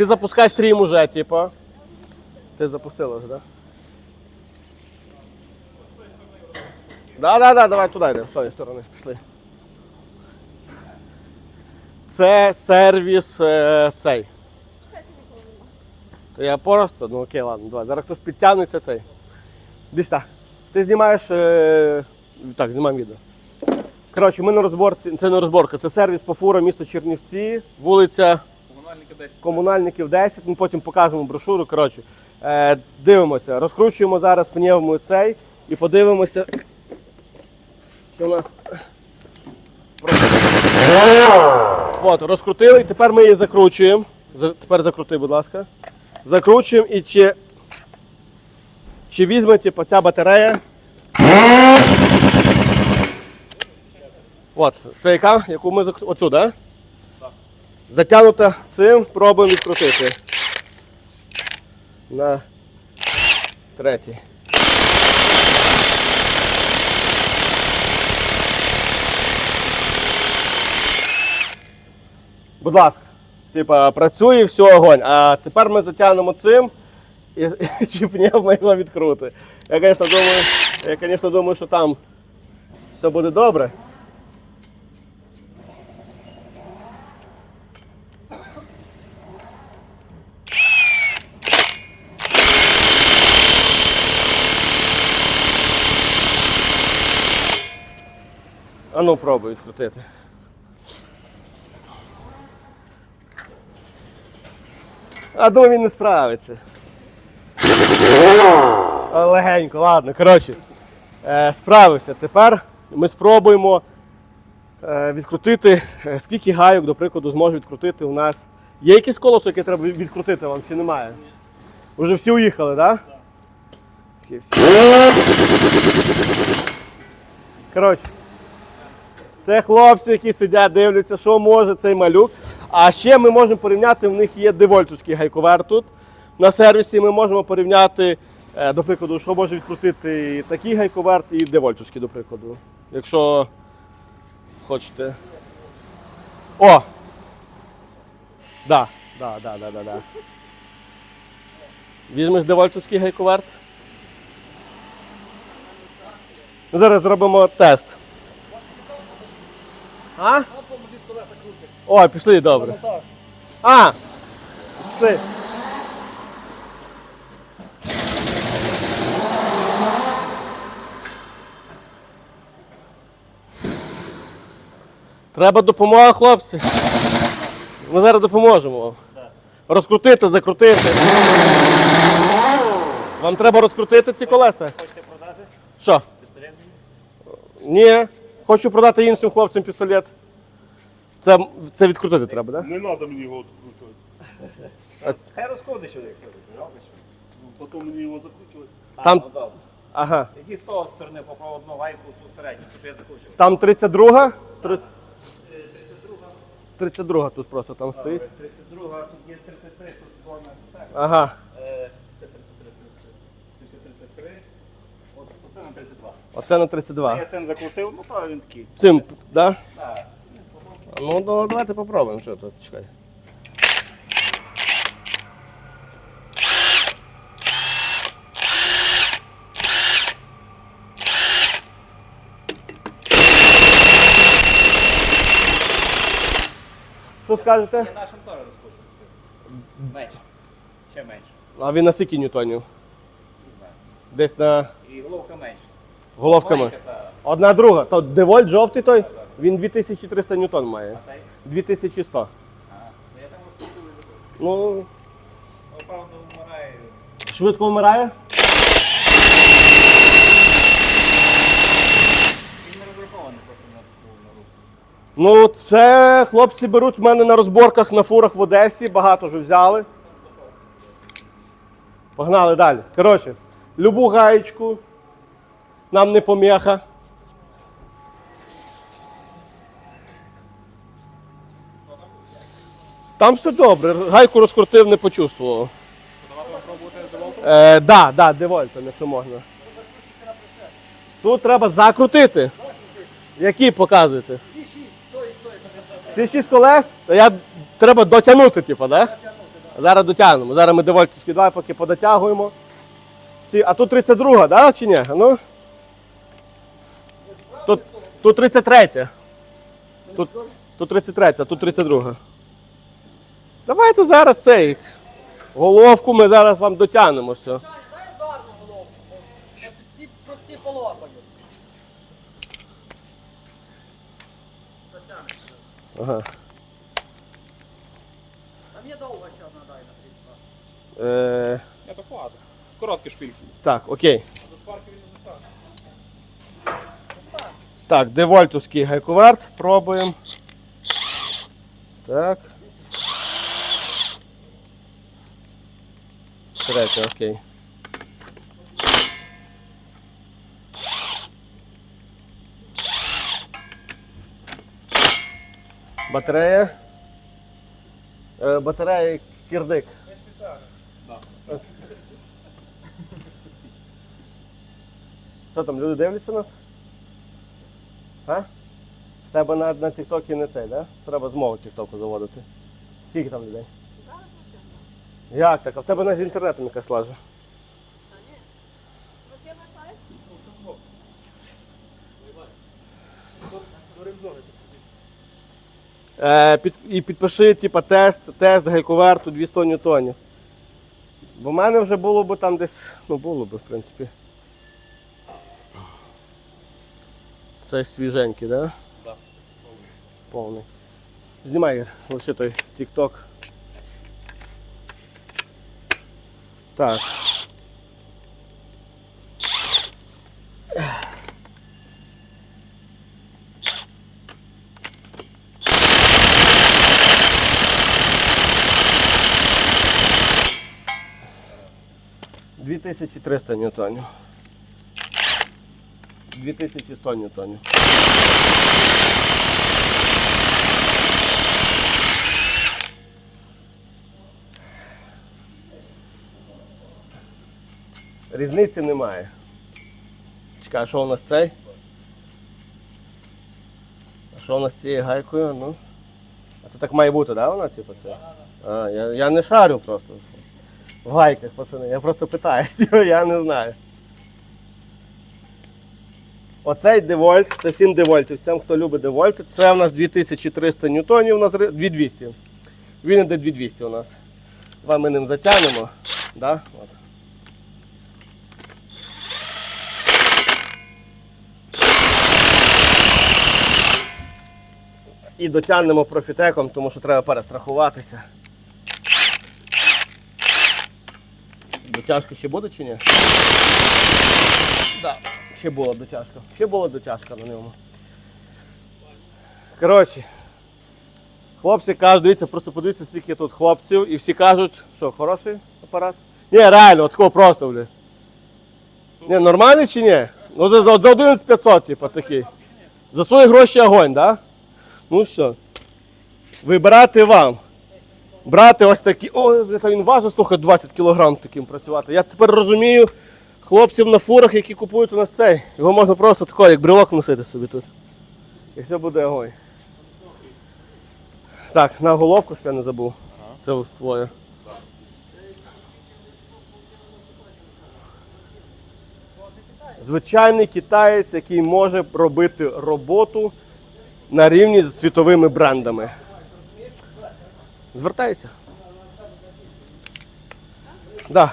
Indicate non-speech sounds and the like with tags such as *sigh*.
ти запускай стрім уже, типа. Ти запустила вже, так? Да? Да, да, да, давай туди йдемо, з тої сторони. Пішли. Це сервіс е, цей. То я просто, ну окей, ладно, давай. Зараз хтось підтягнеться цей. Десь так. Ти знімаєш. Е... Так, знімаємо відео. Коротше, ми на розборці, це не розборка, це сервіс по фурам, місто Чернівці, вулиця Комунальники 10. комунальників 10. Ми потім покажемо брошуру. Коротше, е, дивимося, розкручуємо зараз пневмою цей і подивимося. Що у нас. От, розкрутили, і тепер ми її закручуємо. Тепер закрути, будь ласка. Закручуємо і чи, чи візьме типу, ця батарея. От, це яка, яку ми закрутили. Оцю, так? Да? Затягнута цим, пробуємо відкрутити. На третій. Будь ласка. Типа, працює, все, огонь. А тепер ми затягнемо цим і, *laughs* і чи пневма його відкрути. Я, звісно, думаю, я, звісно, думаю, що там все буде добре. А ну пробуй відкрутити. А думаю, він не справиться. Легенько, ладно. Коротше, е, справився. Тепер ми спробуємо е, відкрутити, е, скільки гайок, до прикладу, зможе відкрутити у нас. Є якесь колесо, яке треба відкрутити вам, чи немає? Уже всі уїхали, так? Коротше. Це хлопці, які сидять, дивляться, що може цей малюк. А ще ми можемо порівняти, в них є девольтовський гайковер тут на сервісі. Ми можемо порівняти, е, до прикладу, що може відкрутити і такий гайковерт, і девольтовський, до прикладу. Якщо хочете. О! Да, да, да, да, да, да. Візьмеш девольтовський гайковерт. Зараз зробимо тест. А? О, пішли, добре. А! Пішли. Треба допомога, хлопці. Ми зараз допоможемо вам. Розкрутити, закрутити. Вам треба розкрутити ці колеса. Хочете продати Що? пістолет? Ні. Хочу продати іншим хлопцям пістолет. Це, це відкрутити треба, так? Да? Не треба мені його відкручувати. *laughs* Хай розходить сюди, робиш. Потім мені його закручувати. А, Там- ну добре. Ага. Які з того сторони по проводну гайку ту середню, щоб я закручував. Там 32? Три- 32 тут просто там стоїть. 32, тут є 33, тут була на СССР. Ага. Е, Це 33, 33. Це все 33. Це на 32. Оце на 32. Я цим закрутив, ну то він такий. Цим, да? Так. Ну, ну давайте попробуємо, що тут, чекай. Що скажете? Я нашим теж розкручую. Менше. Ще менше. А він на скільки ньютонів? Десь на І головка менше. головками. Маленька ця, Одна друга. То девольт жовтий той, він 2300 ньютон має. а цей? 2100. А, ну я там і. Ну, Ну, правда, вмирає. швидко вмирає? Він не розрахований просто на таку на руку. Ну, це хлопці беруть в мене на розборках на фурах в Одесі, багато вже взяли. Погнали далі. Коротше, любу гаєчку, нам не поміха. Там все добре, гайку розкрутив, не почувствував. Е, да, да, девольтом, якщо можна. Тут треба закрутити. Які показуєте? Всі шість колес? То я треба дотягнути, типу, да? Зараз дотягнемо. Зараз ми довольтівські два поки подотягуємо. Всі... А тут 32, да, чи ні? А Ну? Тут, тут 33. Тут, тут 33, а тут 32. Давайте зараз цей. Головку ми зараз вам дотягнемо все. Ці прості полопають. Ага. Там є довга ще одна дай на 32. Е, Я хватить. Короткі шпильки. так, окей. До спарки він не достане. Так, девольтовський гайковерт. Пробуємо. Так. Третє, окей. Батарея. Е, батарея кірдик. Що там, люди дивляться нас? А? В тебе на, на Тіктокі не цей, да? Треба змогу Тіктоку заводити. Скільки там людей? Як так? А в тебе навіть з інтернетом якась лажа. До ремзони. Е, під, і підпиши, типа, тест, тест гайковерту 200 ньютонів. Бо в мене вже було б там десь, ну було б, в принципі. Це свіженький, так? Да? Да. Повний. Повний. Знімай лише той TikTok. Так. Дві тисячі триста ньютонів. Дві тисячі сто ньютонів. Різниці немає. Чекай, що у нас цей? А що у нас з цією гайкою? Ну. А це так має бути, да, вона, типу, це? А, я, я не шарю просто. В гайках, пацани. Я просто питаю, *laughs* я не знаю. Оцей девольт, це 7 девольтів. Всім, хто любить девольти, це у нас 2300 ньютонів, у нас ри- 2200. Він іде 2200 у нас. Два ми ним затягнемо. Да? От. І дотягнемо профітеком, тому що треба перестрахуватися. Дотяжка ще буде чи ні? Да. Ще була дотяжка. Ще була дотяжка на ньому. Коротше. Хлопці кажуть, дивіться, просто подивіться, скільки тут хлопців, і всі кажуть, що хороший апарат. Ні, реально, такого просто, бля. Ні, нормальний чи ні? Ну за, за, за 11500, типу, такий. За свої гроші огонь? Да? Ну що, вибирати вам. Брати ось такі. Бля, він важить, слухай, 20 кг таким працювати. Я тепер розумію хлопців на фурах, які купують у нас цей. Його можна просто тако, як брелок носити собі тут. І все буде огонь. Так, на головку ж я не забув. Це твоє. Звичайний китаєць, який може робити роботу на рівні з світовими брендами. Звертайся. Да.